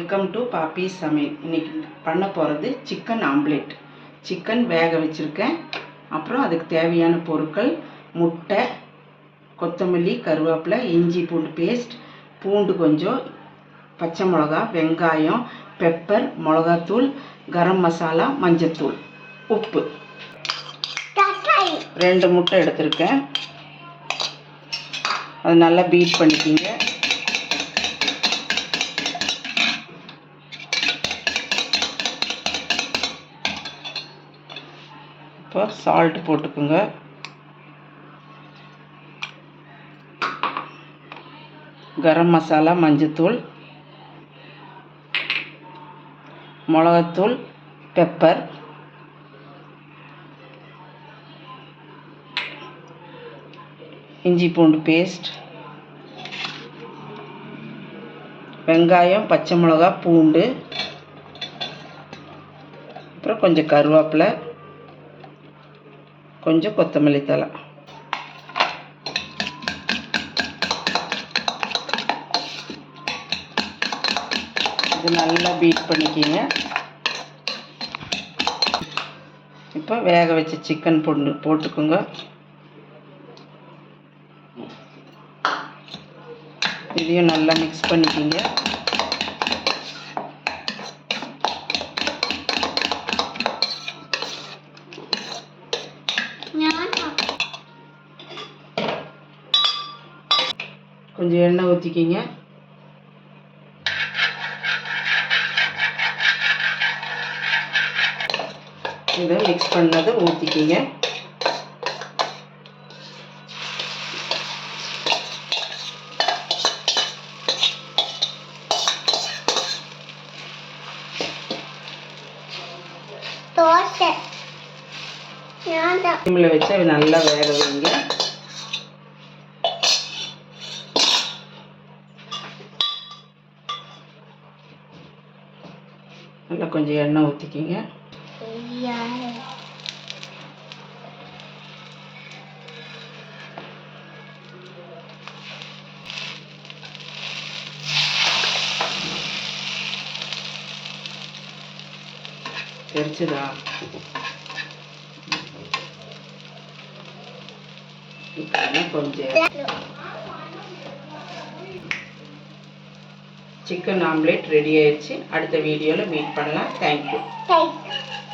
Welcome to பாப்பி சமையல் இன்னைக்கு பண்ண போகிறது சிக்கன் ஆம்லேட் சிக்கன் வேக வச்சுருக்கேன். அப்புறம் அதுக்கு தேவையான பொருட்கள் முட்டை கொத்தமல்லி கருவேப்பிலை இஞ்சி பூண்டு பேஸ்ட் பூண்டு கொஞ்சம் பச்சை மிளகா வெங்காயம் பெப்பர் மிளகாத்தூள் கரம் மசாலா மஞ்சத்தூள் உப்பு. ரெண்டு முட்டை எடுத்திருக்கேன். அது நல்லா பீட் பண்ணிக்கிங்க. இப்போ சால்ட் போட்டுக்குங்க. கரம் மசாலா மஞ்சத்தூள் மிளகாத்தூள் பெப்பர் இஞ்சி பூண்டு பேஸ்ட் வெங்காயம் பச்சை மிளகா பூண்டு அப்புறம் கொஞ்சம் கருவேப்பிலை கொஞ்சம் கொத்தமல்லி தழை. இது நல்லா பீட் பண்ணிக்கிங்க. இப்போ வேக வச்ச சிக்கன் பொண்ணு போட்டுக்கோங்க. இதையும் நல்லா மிக்ஸ் பண்ணிக்கிங்க. கொஞ்சம் எண்ணெய் ஊற்றிக்கிங்க இதை மிக்ஸ் பண்ணதை ஊற்றிக்கிங்க தோசை. வச்சு நல்லா வேக வைங்க நல்லா கொஞ்சம் எண்ணெய் ஊற்றிக்கிங்க தெரிச்சதா தெரிச்சுதா இப்போ கொஞ்சம் சிக்கன் ஆம்லேட் ரெடி ஆயிடுச்சு. அடுத்த வீடியோவில் மீட் பண்ணலாம். Thank you Take.